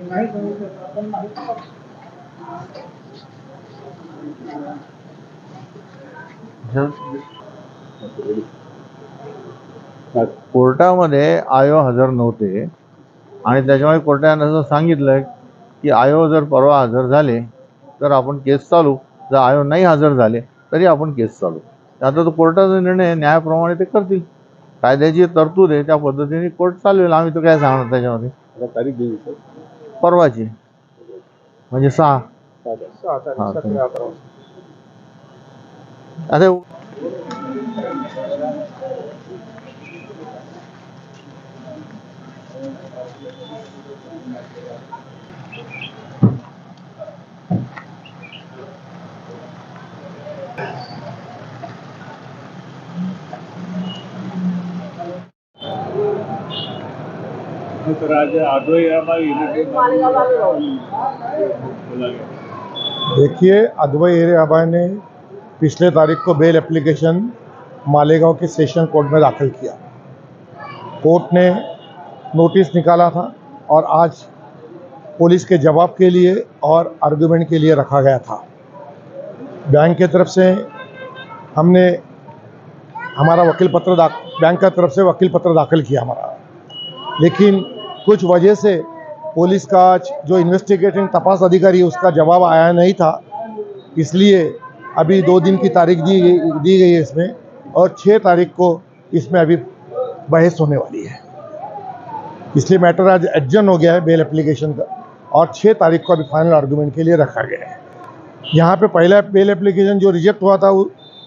नाही करू शकत आपण नाही. कोर्टामध्ये आयो हजर नव्हते. आणि त्याच्यामुळे कोर्टाने असं सांगितलं की आयो जर परवा हजर झाले तर आपण केस चालू. जर आयो नाही हजर झाले तरी आपण केस चालू. आता तो कोर्टाचा निर्णय न्यायाप्रमाणे ते करतील. कायद्याची तरतूद आहे त्या पद्धतीने कोर्ट चालवेल. आम्ही तर काय सांगणार त्याच्यामध्ये? आता तारीख दिली सर. परवाची म्हणजे सहा सहा तारीख हा, सतरा अठरा आता तर आज आडोई देखिए अदवई एरे अबाई ने पिछले तारीख को बेल एप्लीकेशन मालेगांव के सेशन कोर्ट में दाखिल किया। कोर्ट ने नोटिस निकाला था और आज पुलिस के जवाब के लिए और आर्गुमेंट के लिए रखा गया था। बैंक के तरफ़ से हमने हमारा वकील पत्र बैंक का तरफ़ से वकील पत्र दाखिल किया हमारा। लेकिन कुछ वजह से पुलिस का जो इन्वेस्टिगेटिंग तपास अधिकारी उसका जवाब आया नहीं था। इसलिए अभी दो दिन की तारीख दी गई दी गई है इसमें और छः तारीख को इसमें अभी बहस होने वाली है। इसलिए मैटर आज एडजन हो गया है बेल एप्लीकेशन का और छः तारीख को अभी फाइनल आर्गूमेंट के लिए रखा गया है। यहाँ पे पहला बेल एप्लीकेशन जो रिजेक्ट हुआ था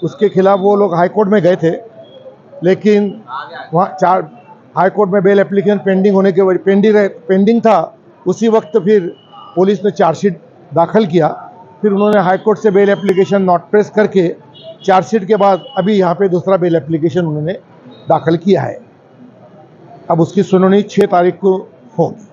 उसके खिलाफ वो लोग हाईकोर्ट में गए थे, लेकिन वहाँ चार हाई कोर्ट में बेल एप्लीकेशन पेंडिंग होने के वजह, पेंडिंग पेंडिंग था, उसी वक्त फिर पुलिस ने चार्जशीट दाखिल किया। फिर उन्होंने हाईकोर्ट से बेल एप्लीकेशन नॉट प्रेस करके, चार्जशीट के बाद अभी यहाँ पे दूसरा बेल एप्लीकेशन उन्होंने दाखिल किया है। अब उसकी सुनवाई छः तारीख को होगी।